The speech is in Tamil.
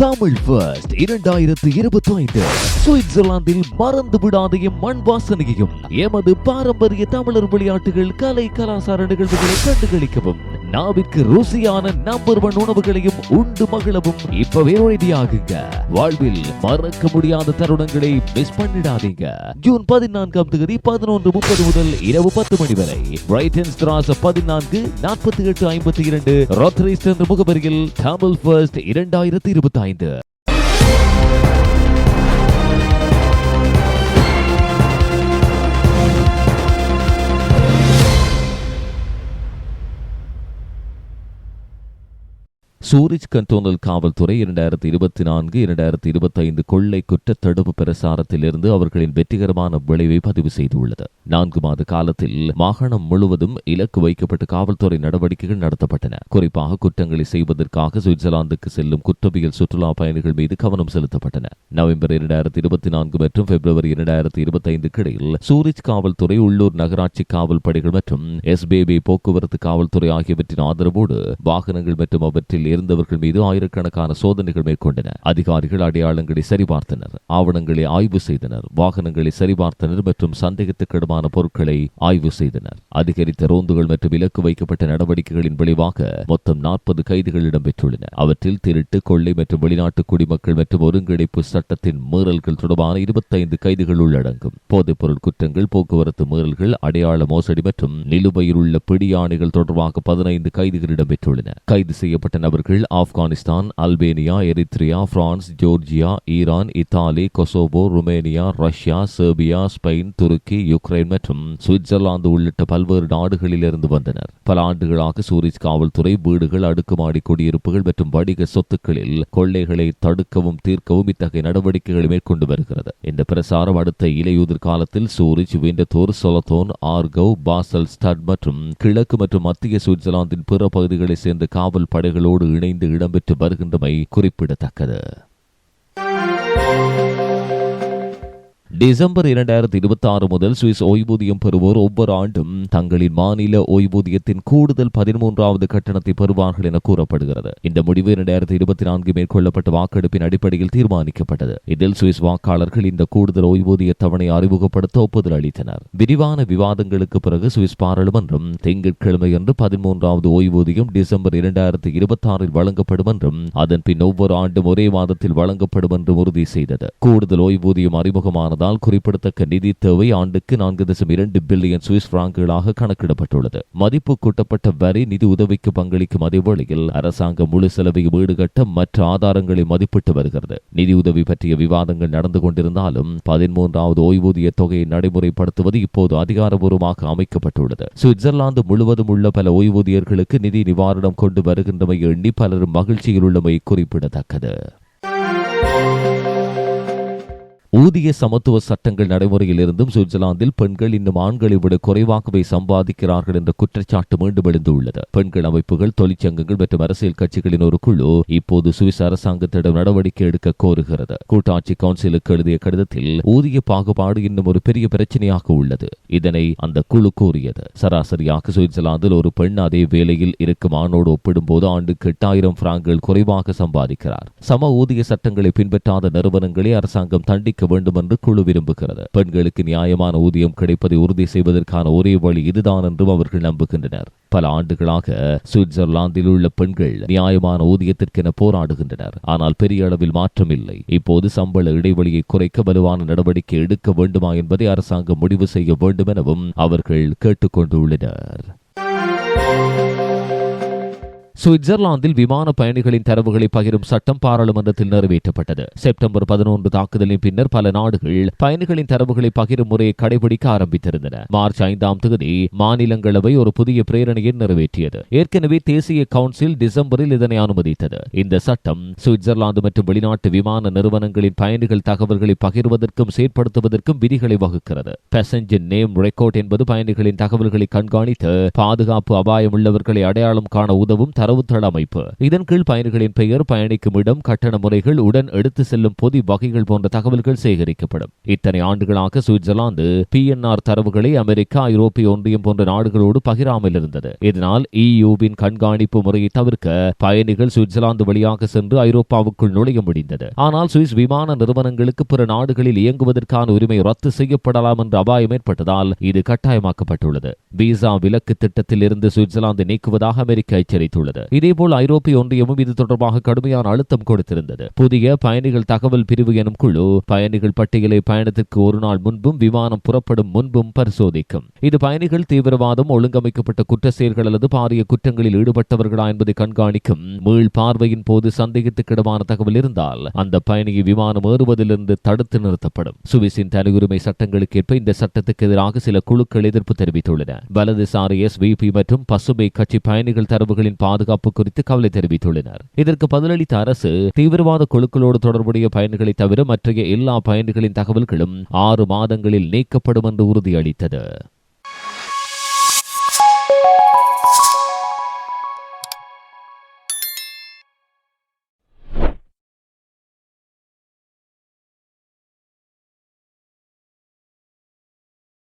தமிழ் ஃபர்ஸ்ட். இரண்டாயிரத்து இருபத்தி ஐந்து சுவிட்சர்லாந்தில் மறந்து விடாதையும் மண் வாசனையையும் எமது பாரம்பரிய தமிழர் விளையாட்டுகள் கலை கலாச்சார நிகழ்வுகளை கண்டுகளிக்கவும் நாவிற்கு ருசியான நம்பர் ஒன் உணவுகளையும் உண்டு மகிழவும் இப்பவே ரெடியாகுங்க வாழ்வில் மறக்க முடியாத தருணங்களை மிஸ் பண்ணிடாதீங்க. ஜூன் பதினான்காம் தேதி பதினொன்று முப்பது முதல் இரவு பத்து மணி வரை பிரைட்டன் ஸ்ட்ராஸ் பதினான்கு நாற்பத்தி எட்டு ஐம்பத்தி இரண்டு ரோத்தரிஸ்ட் என்ற முகவரியில் தமிழ் ஃபர்ஸ்ட் இரண்டாயிரத்தி இருபத்தி ஐந்து சூரிஜ் கண்டோனல் காவல்துறை இரண்டாயிரத்தி இருபத்தி நான்கு இரண்டாயிரத்தி இருபத்தி ஐந்து கொள்ளை குற்ற தடுப்பு பிரசாரத்திலிருந்து அவர்களின் வெற்றிகரமான விளைவை பதிவு செய்துள்ளது. நான்கு மாத காலத்தில் மாகாணம் முழுவதும் இலக்கு வைக்கப்பட்ட காவல்துறை நடவடிக்கைகள் நடத்தப்பட்டன. குறிப்பாக குற்றங்களை செய்வதற்காக சுவிட்சர்லாந்துக்கு செல்லும் குற்றவியல் சுற்றுலா பயணிகள் மீது கவனம் செலுத்தப்பட்டன. நவம்பர் இரண்டாயிரத்தி இருபத்தி நான்கு மற்றும் பிப்ரவரி இரண்டாயிரத்தி இருபத்தி ஐந்து இடையில் சூரிஜ் காவல்துறை உள்ளூர் நகராட்சி காவல் படைகள் மற்றும் எஸ்பிபி போக்குவரத்து காவல்துறை ஆகியவற்றின் ஆதரவோடு வாகனங்கள் மற்றும் அவற்றில் இருந்தவர்கள் மீது ஆயிரக்கணக்கான சோதனைகள் மேற்கொண்டன. அதிகாரிகள் அடையாளங்களை சரிபார்த்தனர். ஆவணங்களை ஆய்வு செய்தனர். வாகனங்களை சரிபார்த்தனர் மற்றும் சந்தேகத்துக்கிடமான பொருட்களை ஆய்வு செய்தனர். அதிகரித்த ரோந்துகள் மற்றும் இலக்கு வைக்கப்பட்ட நடவடிக்கைகளின் விளைவாக மொத்தம் நாற்பது கைதிகள் இடம்பெற்றுள்ளன. அவற்றில் திருட்டு கொள்ளை மற்றும் வெளிநாட்டு குடிமக்கள் மற்றும் ஒருங்கிணைப்பு சட்டத்தின் மீறல்கள் தொடர்பான இருபத்தைந்து கைதிகள் உள்ளடங்கும். போதைப்பொருள் குற்றங்கள் போக்குவரத்து மீறல்கள் அடையாள மோசடி மற்றும் நிலுவையில் உள்ள பிடியாணைகள் தொடர்பாக பதினைந்து கைதிகள் இடம்பெற்றுள்ளன. கைது செய்யப்பட்ட நபர் அவர்கள் Afghanistan Albania Eritrea France Georgia Iran Italy Kosovo Romania Russia Serbia Spain துருக்கி யுக்ரைன் மற்றும் சுவிட்சர்லாந்து உள்ளிட்ட பல்வேறு நாடுகளிலிருந்து வந்தனர். பல ஆண்டுகளாக சூரிஜ் காவல்துறை வீடுகள் அடுக்குமாடி குடியிருப்புகள் மற்றும் வணிக சொத்துக்களில் கொள்ளைகளை தடுக்கவும் தீர்க்கவும் இத்தகைய நடவடிக்கைகளை மேற்கொண்டு வருகிறது. இந்த பிரசாரம் அடுத்த இலையுதிர் காலத்தில் Zurich Winterthur Solothurn Aargau Basel Stadt மற்றும் கிழக்கு மற்றும் மத்திய சுவிட்சர்லாந்தின் பிற பகுதிகளைச் சேர்ந்த காவல் படைகளோடு இணைந்து இடம்பெற்று வருகின்றமை குறிப்பிடத்தக்கது. டிசம்பர் இரண்டாயிரத்தி இருபத்தி ஆறு முதல் சுவிஸ் ஓய்வூதியம் பெறுவோர் ஒவ்வொரு ஆண்டும் தங்களின் மாநில ஓய்வூதியத்தின் கூடுதல் பதிமூன்றாவது கட்டணத்தை பெறுவார்கள் என கூறப்படுகிறது. இந்த முடிவு இரண்டாயிரத்தி இருபத்தி நான்கு மேற்கொள்ளப்பட்ட வாக்கெடுப்பின் அடிப்படையில் தீர்மானிக்கப்பட்டது. இதில் சுவிஸ் வாக்காளர்கள் இந்த கூடுதல் ஓய்வூதிய தவணை அறிமுகப்படுத்த ஒப்புதல் அளித்தனர். விரிவான விவாதங்களுக்கு பிறகு சுவிஸ் பாராளுமன்றம் திங்கட்கிழமையன்று பதிமூன்றாவது ஓய்வூதியம் டிசம்பர் இரண்டாயிரத்தி இருபத்தி ஆறில் வழங்கப்படும் என்றும் அதன் பின் ஒவ்வொரு ஆண்டும் ஒரே மாதத்தில் வழங்கப்படும் என்றும் உறுதி செய்தது. கூடுதல் ஓய்வூதியம் அறிமுகமானதால் குறிப்பிடத்தக்க நிதி தேவை ஆண்டுக்கு நான்கு தசம் இரண்டு பில்லியன் சுவிஸ் பிராங்குகளாக கணக்கிடப்பட்டுள்ளது. மதிப்பு கூட்டப்பட்ட வரி நிதி உதவிக்கு பங்களிக்கும் அதே அரசாங்கம் முழு செலவையும் ஈடுகட்ட மற்ற ஆதாரங்களை மதிப்பிட்டு வருகிறது. நிதி உதவி பற்றிய விவாதங்கள் நடந்து கொண்டிருந்தாலும் பதிமூன்றாவது ஓய்வூதிய தொகையை நடைமுறைப்படுத்துவது இப்போது அதிகாரபூர்வமாக அமைக்கப்பட்டுள்ளது. சுவிட்சர்லாந்து முழுவதும் உள்ள பல ஓய்வூதியர்களுக்கு நிதி நிவாரணம் கொண்டு வருகின்றமை எண்ணி பலரும் மகிழ்ச்சியில் உள்ளமை குறிப்பிடத்தக்கது. புதிய சமத்துவ சட்டங்கள் நடைமுறையில் இருந்தும் சுவிட்சர்லாந்தில் பெண்கள் இன்னும் ஆண்களை விட குறைவாகவே சம்பாதிக்கிறார்கள் என்ற குற்றச்சாட்டு மீண்டும் எழுந்துள்ளது. பெண்கள் அமைப்புகள் தொழிற்சங்கங்கள் மற்றும் அரசியல் கட்சிகளின் ஒரு குழு இப்போது சுவிஸ் அரசாங்கத்திடம் நடவடிக்கை எடுக்க கோருகிறது. கூட்டாட்சி கவுன்சிலுக்கு எழுதிய கடிதத்தில் ஊதிய பாகுபாடு இன்னும் ஒரு பெரிய பிரச்சனையாக உள்ளது. இதனை அந்த குழு கூறியது. சராசரியாக சுவிட்சர்லாந்தில் ஒரு பெண் அதே வேலையில் இருக்கும் ஆணோடு ஒப்பிடும்போது ஆண்டுக்கு எட்டாயிரம் பிராங்கள் குறைவாக சம்பாதிக்கிறார். சம ஊதிய சட்டங்களை பின்பற்றாத நிறுவனங்களை அரசாங்கம் தண்டிக்க வேண்டும் வேண்டும் என்று குழு விரும்புகிறது. பெண்களுக்கு நியாயமான ஊதியம் கிடைப்பதை உறுதி செய்வதற்கான ஒரே வழி இதுதான் என்றும் அவர்கள் நம்புகின்றனர். பல ஆண்டுகளாக சுவிட்சர்லாந்தில் உள்ள பெண்கள் நியாயமான ஊதியத்திற்கென போராடுகின்றனர். ஆனால் பெரிய அளவில் மாற்றம் இல்லை. இப்போது சம்பள இடைவெளியை குறைக்க வலுவான நடவடிக்கை எடுக்க வேண்டுமா என்பதை அரசாங்கம் முடிவு செய்ய வேண்டும் எனவும் அவர்கள் கேட்டுக்கொண்டுள்ளனர். சுவிட்சர்லாந்தில் விமான பயணிகளின் தரவுகளை பகிரும் சட்டம் பாராளுமன்றத்தில் நிறைவேற்றப்பட்டது. செப்டம்பர் பதினொன்று தாக்குதலின் பின்னர் பல நாடுகள் பயணிகளின் தரவுகளை பகிரும் முறையை கடைபிடிக்க ஆரம்பித்திருந்தன. மார்ச் ஐந்தாம் தேதி மாநிலங்களவை ஒரு புதிய பிரேரணையை நிறைவேற்றியது. ஏற்கனவே தேசிய கவுன்சில் டிசம்பரில் இதனை அனுமதித்தது. இந்த சட்டம் சுவிட்சர்லாந்து மற்றும் வெளிநாட்டு விமான நிறுவனங்களின் பயணிகள் தகவல்களை பகிர்வதற்கும் செயற்படுத்துவதற்கும் விதிகளை வகுக்கிறது. பேசஞ்சர் நேம் ரெக்கார்ட் என்பது பயணிகளின் தகவல்களை கண்காணித்து பாதுகாப்பு அபாயம் உள்ளவர்களை அடையாளம் காண உதவும் தர தரவுத்தள அமைப்பு. இதன் கீழ் பயணிகளின் பெயர் பயணிக்கும் இடம் கட்டண முறைகள் உடன் எடுத்து செல்லும் பொதி வகைகள் போன்ற தகவல்கள் சேகரிக்கப்படும். இத்தனை ஆண்டுகளாக சுவிட்சர்லாந்து பி தரவுகளை அமெரிக்கா ஐரோப்பிய ஒன்றியம் போன்ற நாடுகளோடு பகிராமல் இருந்தது. இதனால் இயூவின் கண்காணிப்பு முறையை தவிர்க்க பயணிகள் சுவிட்சர்லாந்து வழியாக சென்று ஐரோப்பாவுக்குள் நுழைய முடிந்தது. ஆனால் சுவிஸ் விமான நிறுவனங்களுக்கு பிற நாடுகளில் இயங்குவதற்கான உரிமை ரத்து செய்யப்படலாம் என்ற அபாயம் ஏற்பட்டதால் இது கட்டாயமாக்கப்பட்டுள்ளது. விசா விலக்கு திட்டத்தில் இருந்து சுவிட்சர்லாந்து நீக்குவதாக அமெரிக்கா எச்சரித்துள்ளது. இதேபோல் ஐரோப்பிய ஒன்றியமும் இது தொடர்பாக கடுமையான அழுத்தம் கொடுத்திருந்தது. புதிய பயணிகள் தகவல் பிரிவு எனும் குழு பயணிகள் பட்டியலை பயணத்திற்கு ஒரு நாள் முன்பும் விமானம் புறப்படும் முன்பும் பரிசோதிக்கும். இது பயணிகள் தீவிரவாதம் ஒழுங்கமைக்கப்பட்ட குற்ற செயல்கள் அல்லது பாரிய குற்றங்களில் ஈடுபட்டவர்களா என்பதை கண்காணிக்கும் மீள் பார்வையின் போது சந்தேகத்துக்கிடமான தகவல் இருந்தால் அந்த பயணியை விமானம் ஏறுவதிலிருந்து தடுத்து நிறுத்தப்படும். சுவிஸின் தனியுரிமை சட்டங்களுக்கு ஏற்ப இந்த சட்டத்துக்கு எதிராக சில குழுக்கள் எதிர்ப்பு தெரிவித்துள்ளன. வலதுசாரி எஸ் மற்றும் பசுமை கட்சி பயணிகள் தரவுகளின் பாதுகாப்பு குறித்து கவலை தெரிவித்துள்ளனர். இதற்கு பதிலளித்த அரசு தீவிரவாத குழுக்களோடு தொடர்புடைய பயணிகளை தவிர மற்றைய எல்லா பயணிகளின் தகவல்களும் ஆறு மாதங்களில் நீக்கப்படும் என்று உறுதியளித்தது.